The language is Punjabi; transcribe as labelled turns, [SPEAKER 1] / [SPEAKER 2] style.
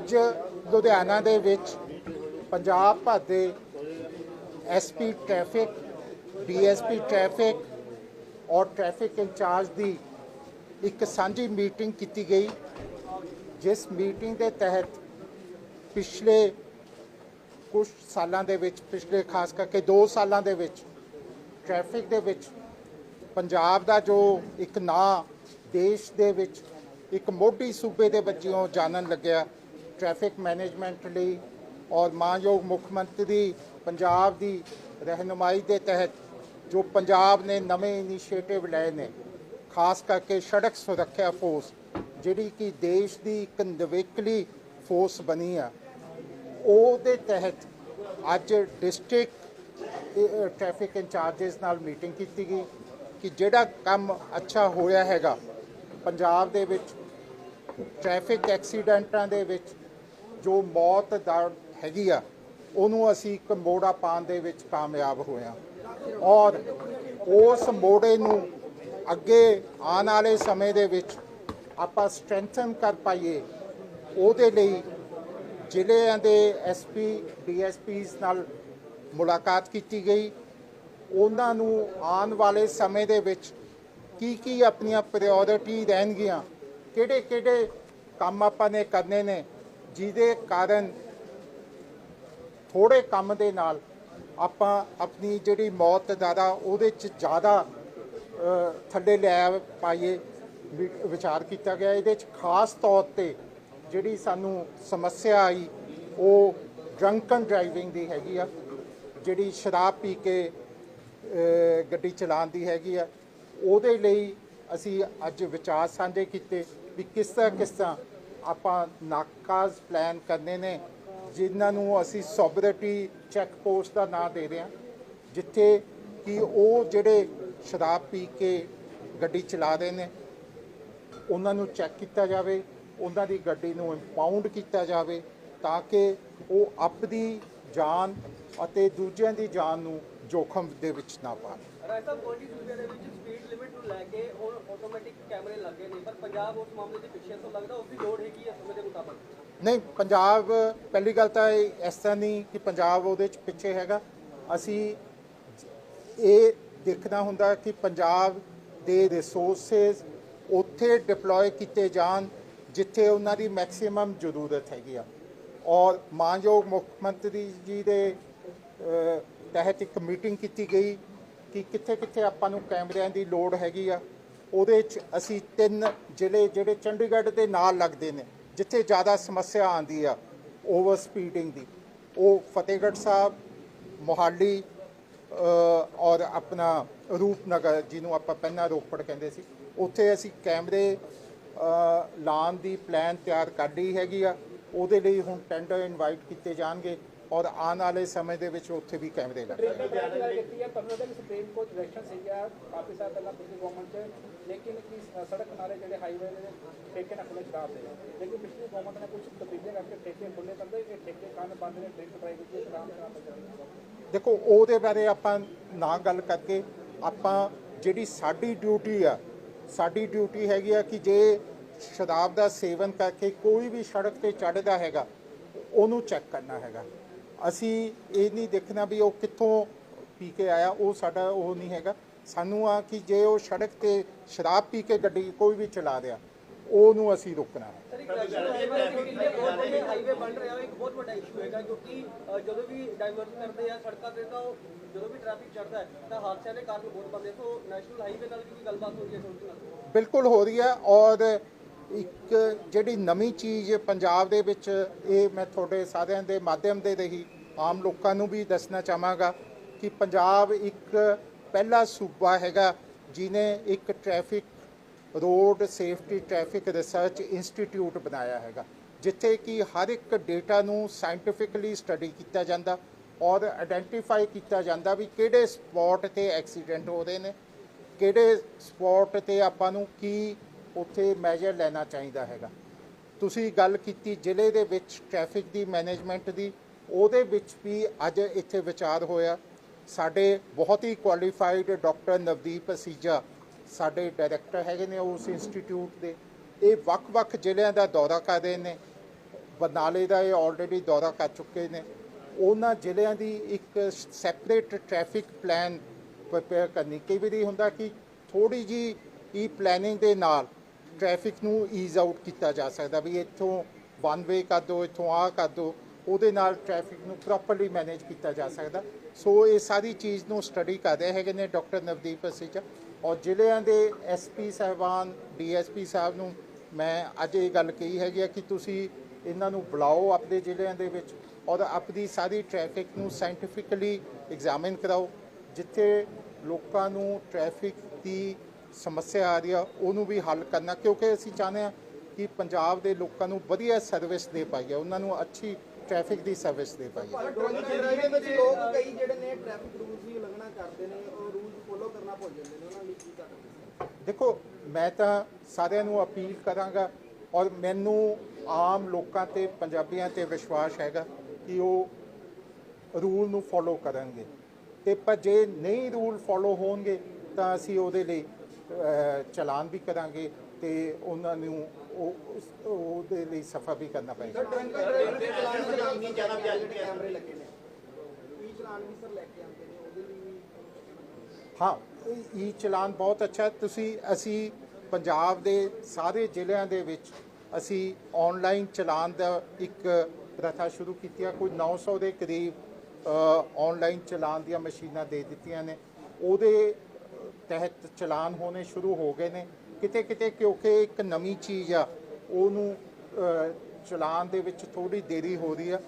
[SPEAKER 1] ਅੱਜ ਲੁਧਿਆਣਾ ਦੇ ਵਿੱਚ ਪੰਜਾਬ ਭਰ ਦੇ ਐਸਪੀ ਟ੍ਰੈਫਿਕ ਡੀਐਸਪੀ ਟ੍ਰੈਫਿਕ ਔਰ ਟ੍ਰੈਫਿਕ ਇੰਚਾਰਜ ਦੀ ਇੱਕ ਸਾਂਝੀ ਮੀਟਿੰਗ ਕੀਤੀ ਗਈ। ਜਿਸ ਮੀਟਿੰਗ ਦੇ ਤਹਿਤ ਪਿਛਲੇ ਕੁਝ ਸਾਲਾਂ ਦੇ ਵਿੱਚ, ਪਿਛਲੇ ਖਾਸ ਕਰਕੇ 2 ਸਾਲਾਂ ਦੇ ਵਿੱਚ ਟ੍ਰੈਫਿਕ ਦੇ ਵਿੱਚ ਪੰਜਾਬ ਦਾ ਜੋ ਇੱਕ ਨਾਂ ਦੇਸ਼ ਦੇ ਵਿੱਚ ਇੱਕ ਮੋਢੀ ਸੂਬੇ ਦੇ ਵਜੋਂ ਜਾਣਨ ਲੱਗਿਆ। ਟ੍ਰੈਫਿਕ ਮੈਨੇਜਮੈਂਟ ਲਈ ਔਰ ਮਾਨਯੋਗ ਮੁੱਖ ਮੰਤਰੀ ਪੰਜਾਬ ਦੀ ਰਹਿਨੁਮਾਈ ਦੇ ਤਹਿਤ ਜੋ ਪੰਜਾਬ ਨੇ ਨਵੇਂ ਇਨੀਸ਼ੀਏਟਿਵ ਲਏ ਨੇ, ਖਾਸ ਕਰਕੇ ਸੜਕ ਸੁਰੱਖਿਆ ਫੋਰਸ ਜਿਹੜੀ ਕਿ ਦੇਸ਼ ਦੀ ਇੱਕ ਨਵੇਕਲੀ ਫੋਰਸ ਬਣੀ ਆ, ਉਹਦੇ ਤਹਿਤ ਅੱਜ ਡਿਸਟ੍ਰਿਕਟ ਟ੍ਰੈਫਿਕ ਇੰਚਾਰਜਸ ਨਾਲ ਮੀਟਿੰਗ ਕੀਤੀ ਗਈ ਕਿ ਜਿਹੜਾ ਕੰਮ ਅੱਛਾ ਹੋਇਆ ਹੈਗਾ, ਪੰਜਾਬ ਦੇ ਵਿੱਚ ਟ੍ਰੈਫਿਕ ਐਕਸੀਡੈਂਟਾਂ ਦੇ ਵਿੱਚ ਜੋ ਮੌਤ ਦਾ ਹੈਗੀ ਆ, ਉਹਨੂੰ ਅਸੀਂ ਇੱਕ ਮੋੜਾ ਪਾਉਣ ਦੇ ਵਿੱਚ ਕਾਮਯਾਬ ਹੋਏ ਹਾਂ। ਔਰ ਉਸ ਮੋੜੇ ਨੂੰ ਅੱਗੇ ਆਉਣ ਵਾਲੇ ਸਮੇਂ ਦੇ ਵਿੱਚ ਆਪਾਂ ਸਟਰੈਂਥਨ ਕਰ ਪਾਈਏ, ਉਹਦੇ ਲਈ ਜ਼ਿਲ੍ਹਿਆਂ ਦੇ ਐਸਪੀ ਡੀਐਸਪੀਸ ਨਾਲ ਮੁਲਾਕਾਤ ਕੀਤੀ ਗਈ। ਉਹਨਾਂ ਨੂੰ ਆਉਣ ਵਾਲੇ ਸਮੇਂ ਦੇ ਵਿੱਚ ਕੀ ਕੀ ਆਪਣੀਆਂ ਪ੍ਰਾਇੋਰਟੀ ਰਹਿਣਗੀਆਂ ਕਿਹੜੇ ਕਿਹੜੇ ਕੰਮ ਆਪਾਂ ਨੇ ਕਰਨੇ ਨੇ ਜਿਹਦੇ ਕਾਰਨ ਥੋੜੇ ਕੰਮ ਦੇ ਨਾਲ ਆਪਾਂ ਆਪਣੀ ਜਿਹੜੀ ਮੌਤ ਦਾਦਾ ਉਹਦੇ ਚ ਜ਼ਿਆਦਾ ਥੱਲੇ ਲੈ ਪਾਈਏ ਵਿਚਾਰ ਕੀਤਾ ਗਿਆ। ਇਹਦੇ ਚ ਖਾਸ ਤੌਰ ਤੇ ਜਿਹੜੀ ਸਾਨੂੰ ਸਮੱਸਿਆ ਆਈ, ਉਹ ਡਰੰਕਨ ਡਰਾਈਵਿੰਗ ਦੀ ਹੈਗੀ ਆ, ਜਿਹੜੀ ਸ਼ਰਾਬ ਪੀ ਕੇ ਗੱਡੀ ਚਲਾਉਣ ਦੀ ਹੈਗੀ ਆ। ਉਹਦੇ ਲਈ ਅਸੀਂ ਅੱਜ ਵਿਚਾਰ ਸਾਂਝੇ ਕੀਤੇ ਵੀ ਕਿਸ ਤਰ੍ਹਾਂ ਕਿਸ ਤਰ੍ਹਾਂ ਆਪਾਂ ਨਾਕਾਜ਼ ਪਲਾਨ ਕਰਨੇ ਨੇ, ਜਿਨ੍ਹਾਂ ਨੂੰ ਅਸੀਂ ਸੋਬਰਿਟੀ ਚੈੱਕ ਪੋਸਟ ਦਾ ਨਾਂ ਦੇ ਰਹੇ ਹਾਂ, ਜਿੱਥੇ ਕਿ ਉਹ ਜਿਹੜੇ ਸ਼ਰਾਬ ਪੀ ਕੇ ਗੱਡੀ ਚਲਾ ਰਹੇ ਨੇ, ਉਹਨਾਂ ਨੂੰ ਚੈੱਕ ਕੀਤਾ ਜਾਵੇ, ਉਹਨਾਂ ਦੀ ਗੱਡੀ ਨੂੰ ਇੰਪਾਊਂਡ ਕੀਤਾ ਜਾਵੇ, ਤਾਂ ਕਿ ਉਹ ਆਪਦੀ ਜਾਨ ਅਤੇ ਦੂਜਿਆਂ ਦੀ ਜਾਨ ਨੂੰ ਜੋਖਮ ਦੇ ਵਿੱਚ ਨਾ ਪਾਣ।
[SPEAKER 2] ਰਾਜ ਸਾਹਿਬ, ਕੋਈ ਸੂਬੇ ਦੇ ਵਿੱਚ ਲੈ ਕੇ ਹੁਣ ਆਟੋਮੈਟਿਕ ਕੈਮਰੇ ਲੱਗੇ ਨੇ, ਪਰ ਪੰਜਾਬ ਉਸ ਮਾਮਲੇ 'ਚ ਪਿੱਛੇ ਤੋਂ ਲੱਗਦਾ ਉਸ ਦੀ ਲੋੜ ਹੈਗੀ ਹੈ ਸਮੇਂ ਦੇ ਮੁਤਾਬਕ।
[SPEAKER 1] ਨਹੀਂ, ਪੰਜਾਬ, ਪਹਿਲੀ ਗੱਲ ਤਾਂ ਇਸ ਤਰ੍ਹਾਂ ਨਹੀਂ ਕਿ ਪੰਜਾਬ ਉਹਦੇ ਚ ਪਿੱਛੇ ਹੈਗਾ। ਅਸੀਂ ਇਹ ਦੇਖਣਾ ਹੁੰਦਾ ਕਿ ਪੰਜਾਬ ਦੇ ਰਿਸੋਰਸਸ ਉੱਥੇ ਡਿਪਲੋਏ ਕੀਤੇ ਜਾਣ ਜਿੱਥੇ ਉਹਨਾਂ ਦੀ ਮੈਕਸਿਮਮ ਜ਼ਰੂਰਤ ਹੈਗੀ ਆ। ਔਰ ਮਾਨਯੋਗ ਮੁੱਖ ਮੰਤਰੀ ਜੀ ਦੇ ਤਹਿਤ ਇੱਕ ਮੀਟਿੰਗ ਕੀਤੀ ਗਈ ਕਿ ਕਿੱਥੇ ਕਿੱਥੇ ਆਪਾਂ ਨੂੰ ਕੈਮਰਿਆਂ ਦੀ ਲੋੜ ਹੈਗੀ ਆ, ਉਹਦੇ 'ਚ ਅਸੀਂ ਤਿੰਨ ਜ਼ਿਲ੍ਹੇ ਜਿਹੜੇ ਚੰਡੀਗੜ੍ਹ ਦੇ ਨਾਲ ਲੱਗਦੇ ਨੇ, ਜਿੱਥੇ ਜ਼ਿਆਦਾ ਸਮੱਸਿਆ ਆਉਂਦੀ ਆ ਓਵਰ ਸਪੀਡਿੰਗ ਦੀ। ਉਹ ਫਤਿਹਗੜ੍ਹ ਸਾਹਿਬ, ਮੋਹਾਲੀ ਔਰ ਆਪਣਾ ਰੂਪਨਗਰ, ਜਿਹਨੂੰ ਆਪਾਂ ਪਹਿਲਾਂ ਰੋਪੜ ਕਹਿੰਦੇ ਸੀ। ਉੱਥੇ ਅਸੀਂ ਕੈਮਰੇ ਲਾਉਣ ਦੀ ਪਲਾਨ ਤਿਆਰ ਕਰ ਲਈ ਹੈਗੀ ਆ। ਉਹਦੇ ਲਈ ਹੁਣ ਟੈਂਡਰ ਇਨਵਾਈਟ ਕੀਤੇ ਜਾਣਗੇ। ਔਰ ਆਉਣ ਵਾਲੇ ਸਮੇਂ ਦੇ ਵਿੱਚ ਉੱਥੇ ਵੀ ਕੈਮਰੇ ਲੱਗਣਗੇ।
[SPEAKER 3] ਕਿ ਸੁਪਰੀਮ ਕੋਰਟ ਡਾਇਰੈਕਸ਼ਨ ਸੀਗਾ ਕਾਫੀ ਸਾਲ ਪਹਿਲਾਂ ਪਿਛਲੀ ਗਵਰਨਮੈਂਟ 'ਚ ਲੇਕਿਨ ਕਿ ਸੜਕ ਕਿਨਾਰੇ ਜਿਹੜੇ ਹਾਈਵੇ ਦੇ ਠੇਕੇ ਨਾ ਖੁੱਲੇ ਸ਼ਰਾਬ ਦੇ। ਲੇਕਿਨ ਪਿਛਲੀ ਗਵਰਨਮੈਂਟ ਨੇ ਕੁਝ ਤਬਦੀਲੀਆਂ ਕਰਕੇ ਠੇਕੇ ਖੁੱਲੇ ਕਰਦੇ ਇਹ ਠੇਕੇ ਕੰਨ ਬੰਦ ਨੇ ਡਰਿੰਕ ਪ੍ਰਾਈਵੇਟ ਦੀ ਚੱਲਦੀ
[SPEAKER 1] ਦੇਖੋ ਉਹਦੇ ਬਾਰੇ ਆਪਾਂ ਨਾ ਗੱਲ ਕਰਕੇ ਆਪਾਂ ਜਿਹੜੀ ਸਾਡੀ ਡਿਊਟੀ ਆ ਸਾਡੀ ਡਿਊਟੀ ਹੈਗੀ ਆ ਕਿ ਜੇ ਸ਼ਰਾਬ ਦਾ ਸੇਵਨ ਕਰਕੇ ਕੋਈ ਵੀ ਸੜਕ ਤੇ ਚੜ੍ਹਦਾ ਹੈਗਾ ਉਹਨੂੰ ਚੈੱਕ ਕਰਨਾ ਹੈਗਾ। ਅਸੀਂ ਇਹ ਨਹੀਂ ਦੇਖਣਾ ਵੀ ਉਹ ਕਿੱਥੋਂ ਪੀ ਕੇ ਆਇਆ ਉਹ ਸਾਡਾ ਉਹ ਨਹੀਂ ਹੈਗਾ। ਸਾਨੂੰ ਆ ਕਿ ਜੇ ਉਹ ਸੜਕ ਤੇ ਸ਼ਰਾਬ ਪੀ ਕੇ ਗੱਡੀ ਕੋਈ ਵੀ ਚਲਾ ਰਿਹਾ ਉਹਨੂੰ ਅਸੀਂ ਰੋਕਣਾ ਹੈ।
[SPEAKER 2] ਸਰ ਇੱਕ ਨੈਸ਼ਨਲ ਹਾਈਵੇ ਦੇ ਬਹੁਤ ਵੱਡੇ ਹਾਈਵੇ ਬਣ ਰਿਹਾ ਹੈ ਇੱਕ ਬਹੁਤ ਵੱਡਾ ਇਸ਼ੂ ਹੈਗਾ। ਕਿਉਂਕਿ ਅ, ਜਦੋਂ ਵੀ ਡਾਈਵਰਟ ਕਰਦੇ ਆ ਸੜਕਾਂ ਤੇ ਤਾਂ ਉਹ ਜਦੋਂ ਵੀ ਟ੍ਰੈਫਿਕ ਚੜਦਾ ਹੈ ਤਾਂ ਹਾਦਸਿਆਂ ਦੇ ਕਾਰਨ ਬਹੁਤ ਬਣਦੇ ਸੋ ਨੈਸ਼ਨਲ ਹਾਈਵੇ ਨਾਲ ਵੀ ਕੋਈ ਗੱਲਬਾਤ ਹੋ ਰਹੀ ਹੈ ਤੁਹਾਡੇ ਨਾਲ
[SPEAKER 1] ਬਿਲਕੁਲ ਹੋ ਰਹੀ ਹੈ ਔਰ ਇੱਕ ਜਿਹੜੀ ਨਵੀਂ ਚੀਜ਼ ਪੰਜਾਬ ਦੇ ਵਿੱਚ ਇਹ ਮੈਂ ਤੁਹਾਡੇ ਸਾਰਿਆਂ ਦੇ ਮਾਧਿਅਮ ਦੇ ਰਹੀ, ਆਮ ਲੋਕਾਂ ਨੂੰ ਵੀ ਦੱਸਣਾ ਚਾਹਾਂਗਾ ਕਿ ਪੰਜਾਬ ਇੱਕ ਪਹਿਲਾ ਸੂਬਾ ਹੈਗਾ ਜਿਨੇ ਇੱਕ traffic road safety traffic research institute ਬਣਾਇਆ ਹੈਗਾ, ਜਿੱਥੇ ਕਿ ਹਰ ਇੱਕ ਡੇਟਾ ਨੂੰ ਸਾਇੰਟੀਫਿਕਲੀ ਸਟੱਡੀ ਕੀਤਾ ਜਾਂਦਾ ਔਰ ਆਇਡੈਂਟੀਫਾਈ ਕੀਤਾ ਜਾਂਦਾ ਵੀ ਕਿਹੜੇ ਸਪੌਟ ਤੇ ਐਕਸੀਡੈਂਟ ਹੋ ਰਹੇ ਨੇ, ਕਿਹੜੇ ਸਪੌਟ ਤੇ ਆਪਾਂ ਨੂੰ ਕੀ ਉੱਥੇ ਮੈਜਰ ਲੈਣਾ ਚਾਹੀਦਾ ਹੈਗਾ। ਤੁਸੀਂ ਗੱਲ ਕੀਤੀ ਜ਼ਿਲ੍ਹੇ ਦੇ ਵਿੱਚ ਟ੍ਰੈਫਿਕ ਦੀ ਮੈਨੇਜਮੈਂਟ ਦੀ, ਉਹਦੇ ਵਿੱਚ ਵੀ ਅੱਜ ਇੱਥੇ ਵਿਚਾਰ ਹੋਇਆ। ਸਾਡੇ ਬਹੁਤ ਹੀ ਕੁਆਲੀਫਾਈਡ ਡਾਕਟਰ ਨਵਦੀਪ ਅਸੀਜਾ ਸਾਡੇ ਡਾਇਰੈਕਟਰ ਹੈਗੇ ਨੇ ਉਸ ਇੰਸਟੀਚਿਊਟ ਦੇ। ਇਹ ਵੱਖ-ਵੱਖ ਜ਼ਿਲ੍ਹਿਆਂ ਦਾ ਦੌਰਾ ਕਰ ਰਹੇ ਨੇ। ਬਰਨਾਲੇ ਦਾ ਇਹ ਆਲਰੇਡੀ ਦੌਰਾ ਕਰ ਚੁੱਕੇ ਨੇ। ਉਹਨਾਂ ਜ਼ਿਲ੍ਹਿਆਂ ਦੀ ਇੱਕ ਸੈਪਰੇਟ ਟ੍ਰੈਫਿਕ ਪਲਾਨ ਪ੍ਰਪੇਅਰ ਕਰਨੀ। ਕਈ ਵਾਰੀ ਹੁੰਦਾ ਕਿ ਥੋੜੀ ਜੀ ਈ ਪਲੈਨਿੰਗ ਦੇ ਨਾਲ ਟ੍ਰੈਫਿਕ ਨੂੰ ਈਜ਼ ਆਊਟ ਕੀਤਾ ਜਾ ਸਕਦਾ ਵੀ ਇੱਥੋਂ ਵਨ ਵੇ ਕਰ ਦਿਓ, ਇੱਥੋਂ ਆ ਕਰ ਦਿਓ, ਉਹਦੇ ਨਾਲ ਟ੍ਰੈਫਿਕ ਨੂੰ ਪ੍ਰੋਪਰਲੀ ਮੈਨੇਜ ਕੀਤਾ ਜਾ ਸਕਦਾ। ਸੋ ਇਹ ਸਾਰੀ ਚੀਜ਼ ਨੂੰ ਸਟੱਡੀ ਕਰ ਰਹੇ ਹੈਗੇ ਨੇ ਡਾਕਟਰ ਨਵਦੀਪ ਅਸੀਚਾ ਔਰ ਜ਼ਿਲ੍ਹਿਆਂ ਦੇ ਐਸਪੀ ਸਾਹਿਬਾਨ ਡੀਐਸਪੀ ਸਾਹਿਬ ਨੂੰ ਮੈਂ ਅੱਜ ਇਹ ਗੱਲ ਕਹੀ ਹੈਗੀ ਆ ਕਿ ਤੁਸੀਂ ਇਹਨਾਂ ਨੂੰ ਬੁਲਾਓ ਆਪਣੇ ਜ਼ਿਲ੍ਹਿਆਂ ਦੇ ਵਿੱਚ ਔਰ ਆਪਣੀ ਸਾਰੀ ਟ੍ਰੈਫਿਕ ਨੂੰ ਸਾਇੰਟੀਫਿਕਲੀ ਐਗਜ਼ਾਮਿਨ ਕਰਾਓ, ਜਿੱਥੇ ਲੋਕਾਂ ਨੂੰ ਟ੍ਰੈਫਿਕ ਦੀ ਸਮੱਸਿਆ ਆ ਰਹੀ ਆ ਉਹਨੂੰ ਵੀ ਹੱਲ ਕਰਨਾ ਕਿਉਂਕਿ ਅਸੀਂ ਚਾਹੁੰਦੇ ਹਾਂ ਕਿ ਪੰਜਾਬ ਦੇ ਲੋਕਾਂ ਨੂੰ ਵਧੀਆ ਸਰਵਿਸ ਦੇ ਪਾਈਏ ਉਹਨਾਂ ਨੂੰ ਅੱਛੀ ਟ੍ਰੈਫਿਕ ਦੀ ਸਰਵਿਸ ਦੇ ਪਾਈਏ।
[SPEAKER 4] ਇਹਦੇ ਵਿੱਚ ਲੋਕ ਕਈ ਜਿਹੜੇ ਨੇ ਟ੍ਰੈਫਿਕ ਰੂਲਸ ਦੀ ਉਲੰਘਣਾ ਕਰਦੇ ਨੇ ਉਹ ਰੂਲਸ ਫੋਲੋ ਕਰਨਾ ਭੁੱਲ ਜਾਂਦੇ ਨੇ ਉਹਨਾਂ ਲਈ ਕੀ ਕਰਨਾ
[SPEAKER 1] ਦੇਖੋ ਮੈਂ ਤਾਂ ਸਾਰਿਆਂ ਨੂੰ ਅਪੀਲ ਕਰਾਂਗਾ ਔਰ ਮੈਨੂੰ ਆਮ ਲੋਕਾਂ ਤੇ ਪੰਜਾਬੀਆਂ ਤੇ ਵਿਸ਼ਵਾਸ ਹੈਗਾ ਕਿ ਉਹ ਰੂਲ ਨੂੰ ਫੋਲੋ ਕਰਨਗੇ ਤੇ ਪਰ ਜੇ ਨਹੀਂ ਰੂਲ ਫੋਲੋ ਹੋਣਗੇ ਤਾਂ ਅਸੀਂ ਉਹਦੇ ਲਈ ਚਲਾਨ ਵੀ ਕਰਾਂਗੇ ਤੇ ਉਹਨਾਂ ਨੂੰ ਉਹ ਉਹਦੇ ਲਈ ਸਫਾ ਵੀ ਕਰਨਾ ਪਏਗਾ। ਹਾਂ ਇਹ ਚਲਾਨ ਬਹੁਤ ਅੱਛਾ। ਤੁਸੀਂ ਅਸੀਂ ਪੰਜਾਬ ਦੇ ਸਾਰੇ ਜ਼ਿਲ੍ਹਿਆਂ ਦੇ ਵਿੱਚ ਅਸੀਂ ਆਨਲਾਈਨ ਚਲਾਨ ਦਾ ਇੱਕ ਪ੍ਰਥਾ ਸ਼ੁਰੂ ਕੀਤੀ ਹੈ ਕੋਈ 900 ਦੇ ਕਰੀਬ ਆਨਲਾਈਨ ਚਲਾਨ ਦੀਆਂ ਮਸ਼ੀਨਾਂ ਦੇ ਦਿੱਤੀਆਂ ਨੇ। ਉਹਦੇ ਤਹਿਤ ਚਲਾਨ ਹੋਣੇ ਸ਼ੁਰੂ ਹੋ ਗਏ ਨੇ। ਕਿਤੇ ਕਿਤੇ ਕਿਉਂਕਿ ਇੱਕ ਨਵੀਂ ਚੀਜ਼ ਆ ਉਹਨੂੰ ਅ, ਚਲਾਨ ਦੇ ਵਿੱਚ ਥੋੜੀ ਦੇਰੀ ਹੋ ਰਹੀ ਆ।